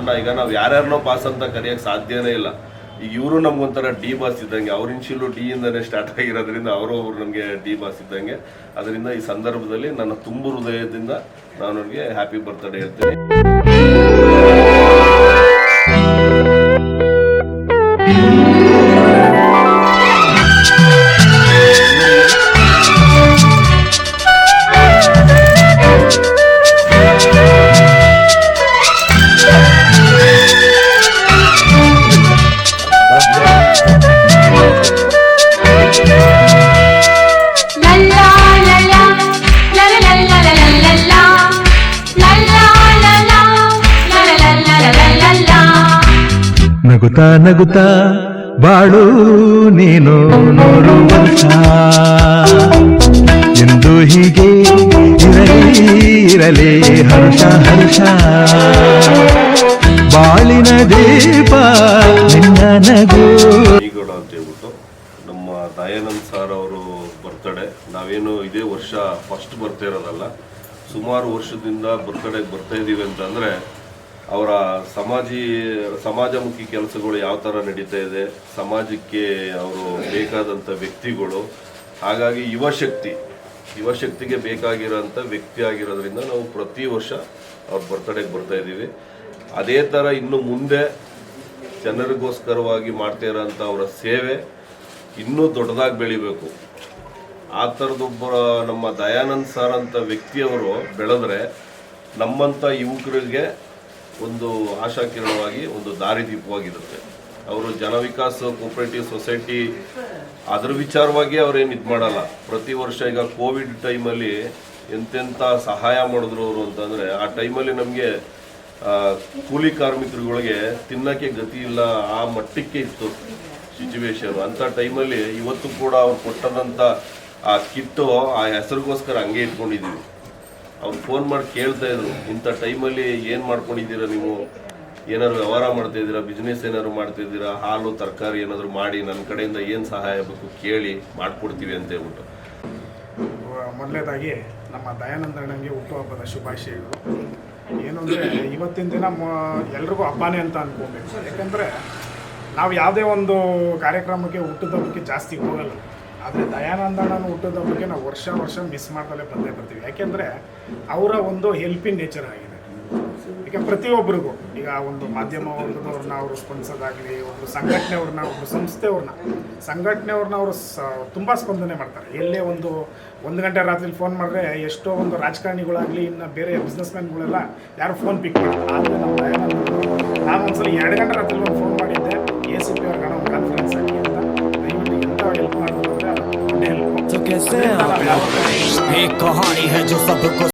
ಅಣ್ಣ ಈಗ ನಾವು ಯಾರ್ಯಾರನೋ ಪಾಸ್ ಅಂತ ಕರೆಯೋಕ್ಕೆ ಸಾಧ್ಯನೇ ಇಲ್ಲ. ಈಗ ಇವರು ನಮ್ಗೊಂಥರ ಡಿ ಬಾಸ್ ಇದ್ದಂಗೆ, ಅವ್ರ ಇನ್ಶಿಲು ಡಿ ಇಂದನೇ ಸ್ಟಾರ್ಟ್ ಆಗಿರೋದ್ರಿಂದ ಅವರು ಅವರು ನಮಗೆ ಡಿ ಬಾಸ್ ಇದ್ದಂಗೆ. ಅದರಿಂದ ಈ ಸಂದರ್ಭದಲ್ಲಿ ನನ್ನ ತುಂಬು ಹೃದಯದಿಂದ ನಾನು ಅವ್ರಿಗೆ ಹ್ಯಾಪಿ ಬರ್ತ್ಡೇ ಹೇಳ್ತೀನಿ. ನಗುತ್ತಾ ನಗುತ್ತಾ ಬಾಳು ನೀನು ವರ್ಷ ಎಂದು ಹೀಗೆ ಇರಲಿ ಇರಲಿ, ಹರ್ಷ ಹರ್ಷ. ಬಾಳಿನ ದೀಪ ನಿನ್ನ ನಗು. ನಮ್ಮ ದಯಾನಂದ್ ಸರ್ ಅವರು ಬರ್ತಡೇ ನಾವೇನು ಇದೇ ವರ್ಷ ಫಸ್ಟ್ ಬರ್ತಾ ಇರೋದಲ್ಲ. ಸುಮಾರು ವರ್ಷದಿಂದ ಬರ್ತಡೇಗೆ ಬರ್ತಾ ಇದ್ದೀವಿ ಅಂತಂದರೆ ಅವರ ಸಮಾಜಿ, ಸಮಾಜಮುಖಿ ಕೆಲಸಗಳು ಯಾವ ಥರ ನಡೀತಾ ಇದೆ, ಸಮಾಜಕ್ಕೆ ಅವರು ಬೇಕಾದಂಥ ವ್ಯಕ್ತಿಗಳು, ಹಾಗಾಗಿ ಯುವಶಕ್ತಿ ಯುವಶಕ್ತಿಗೆ ಬೇಕಾಗಿರೋಂಥ ವ್ಯಕ್ತಿ ಆಗಿರೋದ್ರಿಂದ ನಾವು ಪ್ರತಿ ವರ್ಷ ಅವ್ರ ಬರ್ತಡೇಗೆ ಬರ್ತಾ ಇದ್ದೀವಿ. ಅದೇ ಥರ ಇನ್ನು ಮುಂದೆ ಜನರಿಗೋಸ್ಕರವಾಗಿ ಮಾಡ್ತಾ ಇರೋಂಥ ಅವರ ಸೇವೆ ಇನ್ನೂ ದೊಡ್ಡದಾಗಿ ಬೆಳಿಬೇಕು. ಆ ಥರದೊಬ್ಬರ ನಮ್ಮ ದಯಾನಂದ್ ಸರ್ ಅಂತ ವ್ಯಕ್ತಿಯವರು ಬೆಳೆದ್ರೆ ನಮ್ಮಂಥ ಯುವಕರಿಗೆ ಒಂದು ಆಶಾಕಿರಣವಾಗಿ, ಒಂದು ದಾರಿದೀಪವಾಗಿರುತ್ತೆ. ಅವರು ಜನವಿಕಾಸ್ ಕೋಪರೇಟಿವ್ ಸೊಸೈಟಿ, ಅದರ ವಿಚಾರವಾಗಿ ಅವ್ರೇನು ಇದು ಮಾಡಲ್ಲ. ಪ್ರತಿ ವರ್ಷ ಈಗ ಕೋವಿಡ್ ಟೈಮಲ್ಲಿ ಎಂತೆಂಥ ಸಹಾಯ ಮಾಡಿದ್ರು ಅವರು ಅಂತಂದರೆ, ಆ ಟೈಮಲ್ಲಿ ನಮಗೆ ಕೂಲಿ ಕಾರ್ಮಿಕರುಗಳಿಗೆ ತಿನ್ನಕ್ಕೆ ಗತಿ ಇಲ್ಲ, ಆ ಮಟ್ಟಕ್ಕೆ ಇತ್ತು ಸಿಚುವೇಶನ್ ಅಂಥ ಟೈಮಲ್ಲಿ ಇವತ್ತು ಕೂಡ ಅವ್ರು ಕೊಟ್ಟದಂಥ ಆ ಕಿಟ್ಟು ಆ ಹೆಸರಿಗೋಸ್ಕರ ಹಂಗೆ ಇಟ್ಕೊಂಡಿದ್ದೀವಿ ಅವ್ರು ಫೋನ್ ಮಾಡಿ ಕೇಳ್ತಾ ಇದ್ರು. ಇಂಥ ಟೈಮಲ್ಲಿ ಏನು ಮಾಡ್ಕೊಂಡಿದ್ದೀರಾ ನೀವು? ಏನಾದ್ರು ವ್ಯವಹಾರ ಮಾಡ್ತಾ ಇದ್ದೀರಾ? ಬಿಸ್ನೆಸ್ ಏನಾದ್ರು ಮಾಡ್ತಾ ಇದ್ದೀರಾ? ಹಾಲು, ತರಕಾರಿ ಏನಾದರೂ ಮಾಡಿ ನನ್ನ ಕಡೆಯಿಂದ ಏನು ಸಹಾಯ ಬೇಕು ಕೇಳಿ ಮಾಡ್ಕೊಡ್ತೀವಿ ಅಂತ ಹೇಳ್ಬಿಟ್ಟು. ಮೊದಲನೇದಾಗಿ ನಮ್ಮ ದಯಾನಂದಣ್ಣಂಗೆ ಹುಟ್ಟುಹಬ್ಬದ ಶುಭಾಶಯಗಳು. ಏನು ಅಂದರೆ, ಇವತ್ತಿನ ದಿನ ಎಲ್ರಿಗೂ ಹಬ್ಬನೇ ಅಂತ ಅನ್ಕೋಬೇಕು. ಯಾಕಂದರೆ, ನಾವು ಯಾವುದೇ ಒಂದು ಕಾರ್ಯಕ್ರಮಕ್ಕೆ ಹುಟ್ಟುಹಬ್ಬಕ್ಕೆ ಜಾಸ್ತಿ ಹೋಗಲ್ಲ. ಆದರೆ ದಯಾನಂದಣ್ಣನ ಬಗ್ಗೆ ನಾವು ವರ್ಷ ವರ್ಷ ಮಿಸ್ ಮಾಡ್ದಲೇ ಬಂದೇ ಬರ್ತೀವಿ. ಯಾಕೆಂದರೆ ಅವರ ಒಂದು ಹೆಲ್ಪಿಂಗ್ ನೇಚರ್ ಆಗಿದೆ. ಈಗ ಪ್ರತಿಯೊಬ್ಬರಿಗೂ ಈಗ ಒಂದು ಮಾಧ್ಯಮ ವರ್ಗದವ್ರನ್ನ ಅವರು ಸ್ಪಂದಿಸೋದಾಗಲಿ ಒಂದು ಸಂಘಟನೆಯವ್ರನ್ನ ಒಬ್ಬರು ಸಂಸ್ಥೆಯವ್ರನ್ನ, ಸಂಘಟನೆಯವ್ರನ್ನ ಅವರು ಸ, ತುಂಬ ಸ್ಪಂದನೆ ಮಾಡ್ತಾರೆ. ಎಲ್ಲೇ ಒಂದು ಒಂದು ಗಂಟೆ ರಾತ್ರಿ ಫೋನ್ ಮಾಡಿದ್ರೆ ಎಷ್ಟೋ ಒಂದು ರಾಜಕಾರಣಿಗಳಾಗಲಿ, ಇನ್ನು ಬೇರೆ ಬಿಸ್ನೆಸ್ ಮ್ಯಾನ್ಗಳೆಲ್ಲ ಯಾರು ಫೋನ್ ಪಿಕ್ ಮಾಡ್ತಾರೆ. ಆದರೆ ನಾವು ನಾನು ಒಂದ್ಸಲ ಎರಡು ಗಂಟೆ ರಾತ್ರಿ ಫೋನ್ एक कहानी है जो सबको